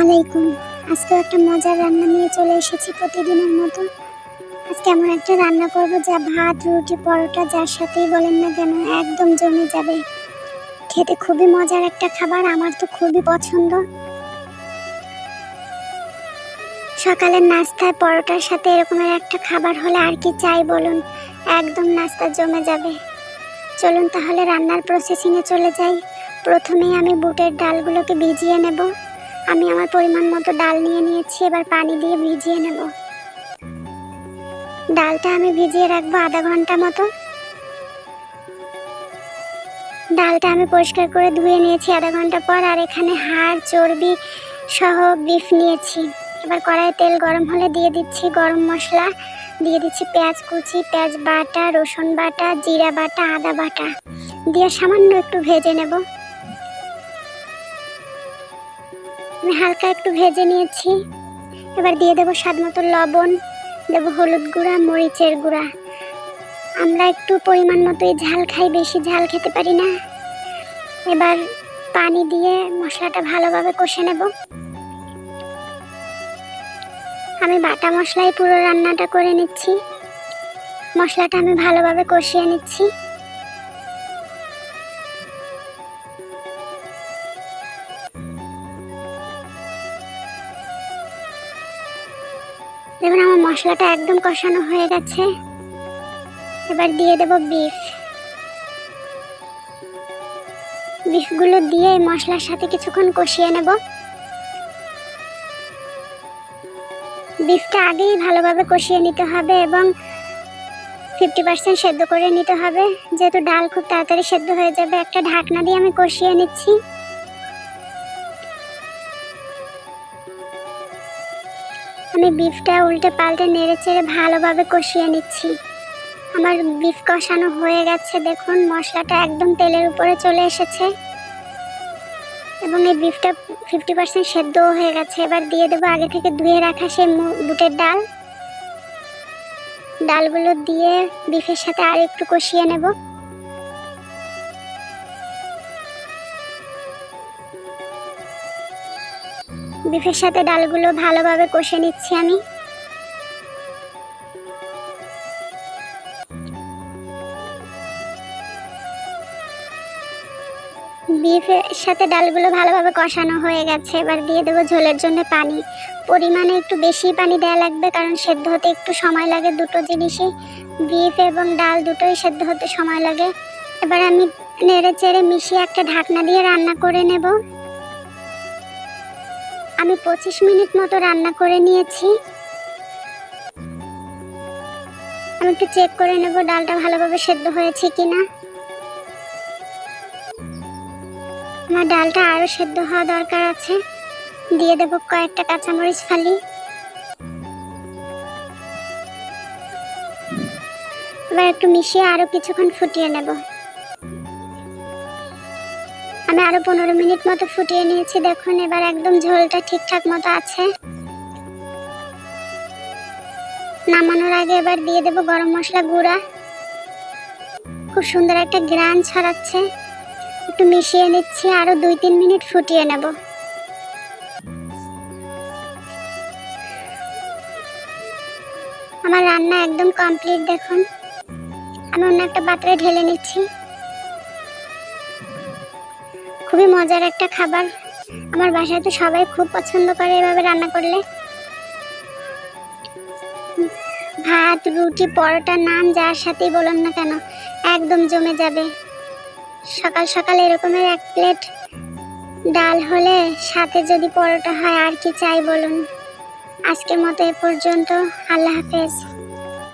আলাইকুম আজকে একটা মজার রান্না নিয়ে চলে এসেছি প্রতিদিনের মতো। আজকে এমন একটা রান্না করব যা ভাত, রুটি, পরোটা, যার সাথেই বলেন না কেন একদম জমে যাবে। খেতে খুবই মজার একটা খাবার, আমার তো খুবই পছন্দ। সকালের নাস্তায় পরোটার সাথে এরকমের একটা খাবার হলে আর কি চাই বলুন? একদম নাস্তা জমে যাবে। চলুন তাহলে রান্নার প্রসেসিংয়ে চলে যাই। প্রথমেই আমি বুটের ডালগুলোকে ভিজিয়ে নেব। আমি আমার পরিমাণ মতো ডাল নিয়ে নিয়েছি, এবার পানি দিয়ে ভিজিয়ে নেব। ডালটা আমি ভিজিয়ে রাখব আধা ঘণ্টা মতো। ডালটা আমি পরিষ্কার করে ধুয়ে নিয়েছি আধা ঘণ্টা পর, আর এখানে হাড়, চর্বি সহ বিফ নিয়েছি। এবার কড়াই তেল গরম হলে দিয়ে দিচ্ছি গরম মশলা, দিয়ে দিচ্ছি পেঁয়াজ কুচি, পেঁয়াজ বাটা, রসুন বাটা, জিরা বাটা, আদা বাটা। দিয়ে সামান্য একটু ভেজে নেব। আমি হালকা একটু ভেজে নিয়েছি। এবার দিয়ে দেবো স্বাদ মতো লবণ, দেবো হলুদ গুঁড়া, মরিচের গুঁড়া। আমরা একটু পরিমাণ মতোই ঝাল খাই, বেশি ঝাল খেতে পারি না। এবার পানি দিয়ে মশলাটা ভালোভাবে কষে নেব। আমি বাটা মশলাই পুরো রান্নাটা করে নিচ্ছি। মশলাটা আমি ভালোভাবে কষিয়ে নিচ্ছি। দেখুন, আমার মশলাটা একদম কষানো হয়ে গেছে। এবার দিয়ে দেব বিফ। বিফগুলো দিয়ে মশলার সাথে কিছুক্ষণ কষিয়ে নেব। বিফটা আগেই ভালোভাবে কষিয়ে নিতে হবে এবং ফিফটি পার্সেন্ট সেদ্ধ করে নিতে হবে। যেহেতু ডাল খুব তাড়াতাড়ি সেদ্ধ হয়ে যাবে, একটা ঢাকনা দিয়ে আমি কষিয়ে নিচ্ছি। আমি বিফটা উল্টে পাল্টে নেড়ে চেড়ে ভালোভাবে কষিয়ে নিচ্ছি। আমার বিফ কষানো হয়ে গেছে, দেখুন মশলাটা একদম তেলের উপরে চলে এসেছে। এবং এই বিফটা ফিফটি পার্সেন্ট সেদ্ধও হয়ে গেছে। এবার দিয়ে দেবো আগে থেকে ধুয়ে রাখা সেই বুটের ডাল। ডালগুলো দিয়ে বিফের সাথে আর একটু কষিয়ে নেব। বিফের সাথে ডালগুলো ভালোভাবে কষে নিচ্ছি আমি। বিফের সাথে ডালগুলো ভালোভাবে কষানো হয়ে গেছে। এবার দিয়ে দেবো ঝোলের জন্য পানি। পরিমাণে একটু বেশি পানি দেওয়া লাগবে, কারণ সেদ্ধ হতে একটু সময় লাগে দুটো জিনিসই বিফ এবং ডাল দুটোই সেদ্ধ হতে সময় লাগে। এবার আমি নেড়ে চেড়ে মিশিয়ে একটা ঢাকনা দিয়ে রান্না করে নেব। আমি পঁচিশ মিনিট মতো রান্না করে নিয়েছি। আমি একটু চেক করে নেব ডালটা ভালোভাবে সেদ্ধ হয়েছে কিনা। আমার ডালটা আরও সেদ্ধ হওয়া দরকার আছে। দিয়ে দেবো কয়েকটা কাঁচামরিচ ফালি। এবার একটু মিশিয়ে আরও কিছুক্ষণ ফুটিয়ে নেব। আমি আরও পনেরো মিনিট মতো ফুটিয়ে নিয়েছি, দেখুন এবার একদম ঝোলটা ঠিকঠাক মতো আছে। নামানোর আগে এবার দিয়ে দেবো গরম মশলা গুঁড়া। খুব সুন্দর একটা গ্রান ছড়াচ্ছে। একটু মিশিয়ে নিচ্ছি, আরও দুই তিন মিনিট ফুটিয়ে নেব। আমার রান্না একদম কমপ্লিট, দেখুন। আমি অন্য একটা পাত্রে ঢেলে নিচ্ছি। খুবই মজার একটা খাবার। আমার বাসায় তো সবাই খুব পছন্দ করে এভাবে রান্না করলে। ভাত, রুটি, পরোটা, নান, যার সাথেই বলুন না কেন, একদম জমে যাবে। সকাল সকাল এরকমের এক প্লেট ডাল হলে সাথে যদি পরোটা হয়, আর কি চাই বলুন? আজকের মতো এ পর্যন্ত। আল্লাহ হাফেজ।